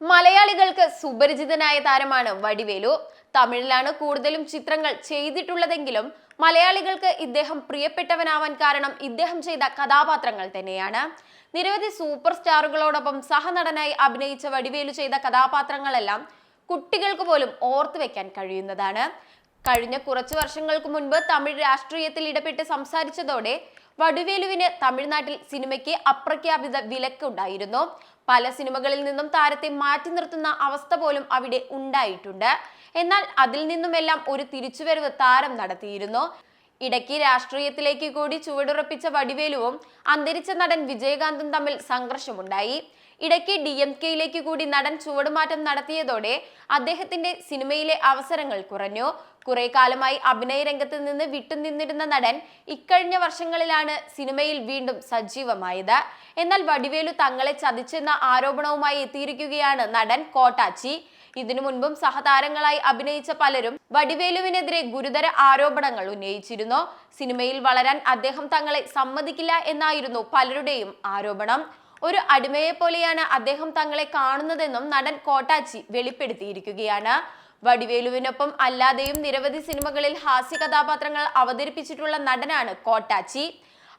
മലയാളികൾക്ക് സുപരിചിതനായ താരമാണ് വടിവേലു. തമിഴിലാണ് കൂടുതലും ചിത്രങ്ങൾ ചെയ്തിട്ടുള്ളതെങ്കിലും മലയാളികൾക്ക് ഇദ്ദേഹം പ്രിയപ്പെട്ടവനാവാൻ കാരണം ഇദ്ദേഹം ചെയ്ത കഥാപാത്രങ്ങൾ തന്നെയാണ്. നിരവധി സൂപ്പർ സ്റ്റാറുകളോടൊപ്പം സഹനടനായി അഭിനയിച്ച വടിവേലു ചെയ്ത കഥാപാത്രങ്ങളെല്ലാം കുട്ടികൾക്ക് പോലും ഓർത്തു വെക്കാൻ കഴിയുന്നതാണ്. കഴിഞ്ഞ കുറച്ചു വർഷങ്ങൾക്ക് മുൻപ് തമിഴ് രാഷ്ട്രീയത്തിൽ ഇടപെട്ട് സംസാരിച്ചതോടെ വടുവേലുവിന് തമിഴ്നാട്ടിൽ സിനിമയ്ക്ക് അപ്രഖ്യാപിത വിലക്കുണ്ടായിരുന്നു. പല സിനിമകളിൽ നിന്നും താരത്തെ മാറ്റി നിർത്തുന്ന അവസ്ഥ പോലും അവിടെ ഉണ്ടായിട്ടുണ്ട്. എന്നാൽ അതിൽ നിന്നുമെല്ലാം ഒരു തിരിച്ചുവരവ് താരം നടത്തിയിരുന്നു. ഇടയ്ക്ക് രാഷ്ട്രീയത്തിലേക്ക് കൂടി ചുവടുറപ്പിച്ച വടിവേലുവും അന്തരിച്ച നടൻ വിജയകാന്തും തമ്മിൽ സംഘർഷമുണ്ടായി. ഇടയ്ക്ക് ഡി എം കെയിലേക്ക് കൂടി നടൻ ചുവടുമാറ്റം നടത്തിയതോടെ അദ്ദേഹത്തിന്റെ സിനിമയിലെ അവസരങ്ങൾ കുറഞ്ഞു. കുറെ കാലമായി അഭിനയ രംഗത്ത് നിന്ന് വിട്ടുനിന്നിരുന്ന നടൻ ഇക്കഴിഞ്ഞ വർഷങ്ങളിലാണ് സിനിമയിൽ വീണ്ടും സജീവമായത്. എന്നാൽ വടിവേലു തങ്ങളെ ചതിച്ചെന്ന ആരോപണവുമായി എത്തിയിരിക്കുകയാണ് നടൻ കോട്ടാച്ചി. ഇതിനു മുൻപും സഹതാരങ്ങളായി അഭിനയിച്ച പലരും വടിവേലുവിനെതിരെ ഗുരുതര ആരോപണങ്ങൾ ഉന്നയിച്ചിരുന്നു. സിനിമയിൽ വളരാൻ അദ്ദേഹം തങ്ങളെ സമ്മതിക്കില്ല എന്നായിരുന്നു പലരുടെയും ആരോപണം. ഒരു അടിമയെ പോലെയാണ് അദ്ദേഹം തങ്ങളെ കാണുന്നതെന്നും നടൻ കോട്ടാച്ചി വെളിപ്പെടുത്തിയിരിക്കുകയാണ്. വടിവേലുവിനൊപ്പം അല്ലാതെയും നിരവധി സിനിമകളിൽ ഹാസ്യ കഥാപാത്രങ്ങൾ അവതരിപ്പിച്ചിട്ടുള്ള നടനാണ് കോട്ടാച്ചി.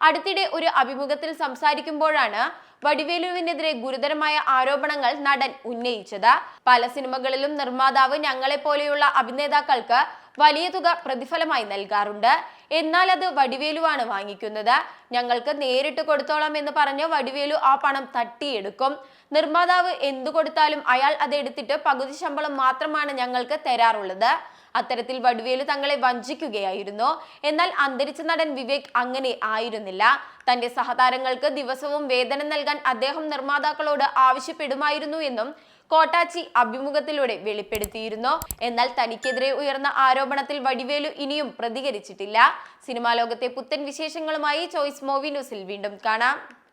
അടുത്തിടെ ഒരു അഭിമുഖത്തിൽ സംസാരിക്കുമ്പോഴാണ് വടിവേലുവിനെതിരെ ഗുരുതരമായ ആരോപണങ്ങൾ നടൻ ഉന്നയിച്ചത്. പല സിനിമകളിലും നിർമ്മാതാവ് ഞങ്ങളെ പോലെയുള്ള അഭിനേതാക്കൾക്ക് വലിയ തുക പ്രതിഫലമായി നൽകാറുണ്ട്. എന്നാൽ അത് വടിവേലുവാണ് വാങ്ങിക്കുന്നത്. ഞങ്ങൾക്ക് നേരിട്ട് കൊടുത്തോളാം എന്ന് പറഞ്ഞ് വടിവേലു ആ പണം തട്ടിയെടുക്കും. നിർമ്മാതാവ് എന്തു കൊടുത്താലും അയാൾ അത് എടുത്തിട്ട് പകുതി ശമ്പളം മാത്രമാണ് ഞങ്ങൾക്ക് തരാറുള്ളത്. അത്തരത്തിൽ വടുവേലു തങ്ങളെ വഞ്ചിക്കുകയായിരുന്നു. എന്നാൽ അന്തരിച്ച നടൻ വിവേക് അങ്ങനെ ആയിരുന്നില്ല. തന്റെ സഹതാരങ്ങൾക്ക് ദിവസവും വേതനം നൽകാൻ അദ്ദേഹം നിർമ്മാതാക്കളോട് ആവശ്യപ്പെടുമായിരുന്നു എന്നും കോട്ടാച്ചി അഭിമുഖത്തിലൂടെ വെളിപ്പെടുത്തിയിരുന്നു. എന്നാൽ തനിക്കെതിരെ ഉയർന്ന ആരോപണത്തിൽ വടിവേലു ഇനിയും പ്രതികരിച്ചിട്ടില്ല. സിനിമാ ലോകത്തെ പുത്തൻ വിശേഷങ്ങളുമായി ചോയ്സ് മൂവി ന്യൂസിൽ വീണ്ടും കാണാം.